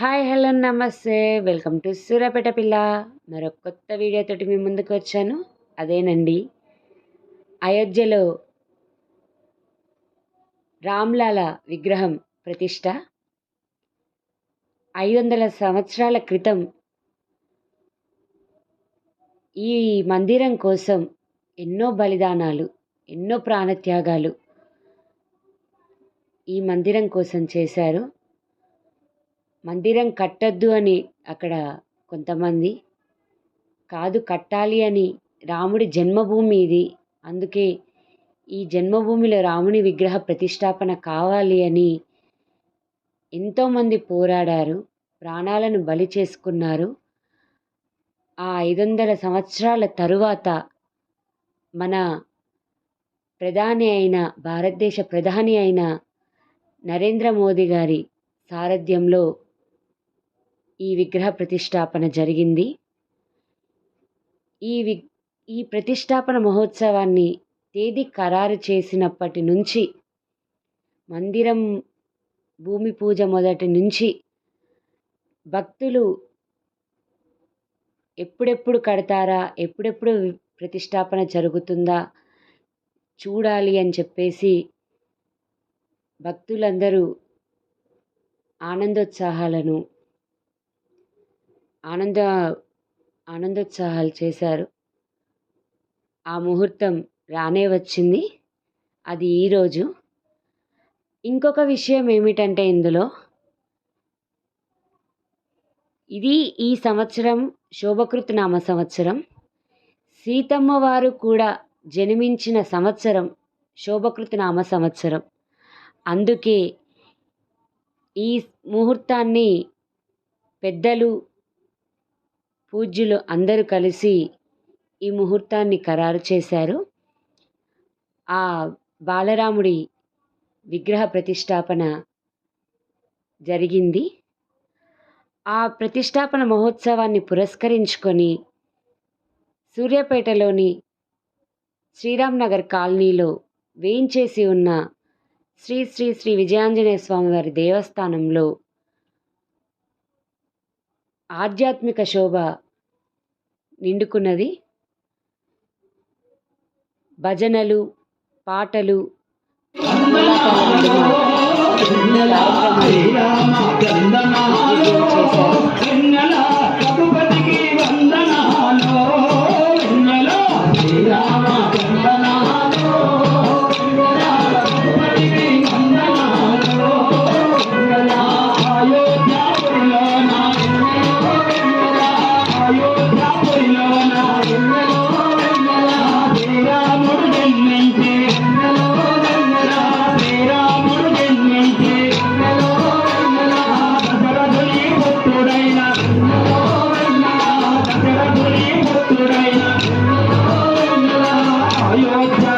Hi hello నమస్తే. Welcome to Suryapet పిల్ల. మరొక కొత్త వీడియోతోటి మీ ముందుకు వచ్చాను. అదేనండి అయోధ్యలో రామ్లాల విగ్రహం ప్రతిష్ట. ఐదు వందల సంవత్సరాల క్రితం ఈ మందిరం కోసం ఎన్నో బలిదానాలు ఎన్నో ప్రాణత్యాగాలు ఈ మందిరం కోసం చేశారు. మందిరం కట్టద్దు అని అక్కడ కొంతమంది. కాదు కట్టాలి అని రాముడి జన్మభూమి ఇది. అందుకే ఈ జన్మభూమిలో రాముని విగ్రహ ప్రతిష్టాపన కావాలి అని ఎంతోమంది పోరాడారు ప్రాణాలను బలి చేసుకున్నారు. ఆ ఐదు వందల సంవత్సరాల తరువాత మన ప్రధాని అయిన భారతదేశ ప్రధాని అయిన నరేంద్ర మోదీ గారి సారథ్యంలో ఈ విగ్రహ ప్రతిష్టాపన జరిగింది. ఈ వి ఈ ప్రతిష్టాపన మహోత్సవాన్ని తేదీ ఖరారు చేసినప్పటి నుంచి మందిరం భూమి పూజ మొదటి నుంచి భక్తులు ఎప్పుడెప్పుడు కడతారా ఎప్పుడెప్పుడు ప్రతిష్టాపన జరుగుతుందా చూడాలి అని చెప్పేసి భక్తులందరూ ఆనందోత్సాహాలను ఆనంద ఆనందోత్సాహాలు చేశారు. ఆ ముహూర్తం రానే వచ్చింది. అది ఈరోజు ఇంకొక విషయం ఏమిటంటే ఇందులో ఇది ఈ సంవత్సరం శోభకృత్ నామ సంవత్సరం. సీతమ్మ వారు కూడా జన్మించిన సంవత్సరం శోభకృత్ నామ సంవత్సరం. అందుకే ఈ ముహూర్తాన్ని పెద్దలు పూజ్యులు అందరూ కలిసి ఈ ముహూర్తాన్ని ఖరారు చేశారు. ఆ బాలరాముడి విగ్రహ ప్రతిష్టాపన జరిగింది. ఆ ప్రతిష్టాపన మహోత్సవాన్ని పురస్కరించుకొని సూర్యాపేటలోని శ్రీరామ్నగర్ కాలనీలో వేయించేసి ఉన్న శ్రీ శ్రీ శ్రీ విజయాంజనేయ స్వామివారి దేవస్థానంలో ఆధ్యాత్మిక శోభ నిండుకున్నది. భజనలు పాటలు. కార్యక్రమాలు చేశారు Right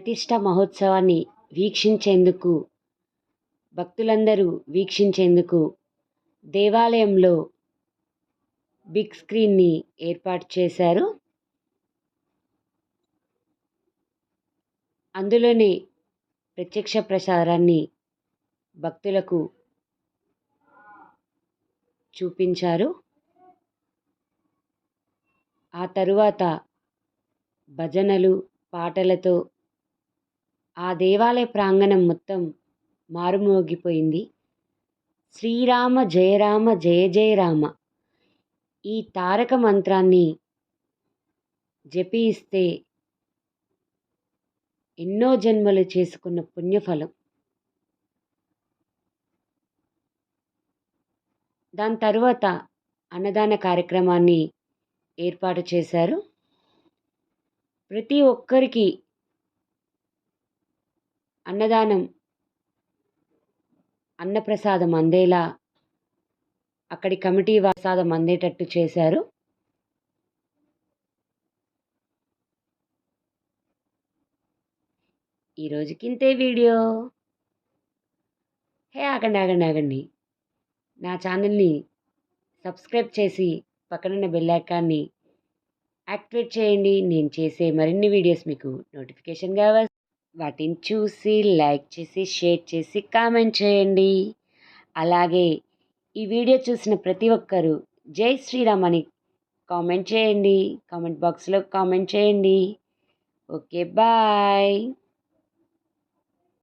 ప్రతిష్ట మహోత్సవాన్ని వీక్షించేందుకు భక్తులందరూ వీక్షించేందుకు దేవాలయంలో బిగ్ స్క్రీన్ని ఏర్పాటు చేశారు. అందులోనే ప్రత్యక్ష ప్రసారాన్ని భక్తులకు చూపించారు. ఆ తరువాత భజనలు పాటలతో ఆ దేవాలయ ప్రాంగణం మొత్తం మారుమోగిపోయింది. శ్రీరామ జయరామ జయ జయరామ ఈ తారక మంత్రాన్ని జపిస్తే ఎన్నో జన్మలు చేసుకున్న పుణ్యఫలం. దాని తరువాత అన్నదాన కార్యక్రమాన్ని ఏర్పాటు చేశారు. ప్రతి ఒక్కరికి అన్నదానం అన్నప్రసాదం అందేలా అక్కడి కమిటీ ప్రసాదం అందేటట్టు చేశారు. ఈరోజుకింతే వీడియో. హే ఆగండి ఆగండి ఆగండి. నా ఛానల్ని సబ్స్క్రైబ్ చేసి పక్కనున్న బెల్లాకాన్ని యాక్టివేట్ చేయండి. నేను చేసే మరిన్ని వీడియోస్ మీకు నోటిఫికేషన్గా వాటిని చూసి లైక్ చేసి షేర్ చేసి కామెంట్ చేయండి. అలాగే ఈ వీడియో చూసిన ప్రతి ఒక్కరూ జై శ్రీరామ్ అని కామెంట్ చేయండి. కామెంట్ బాక్స్లో కామెంట్ చేయండి. Okay bye.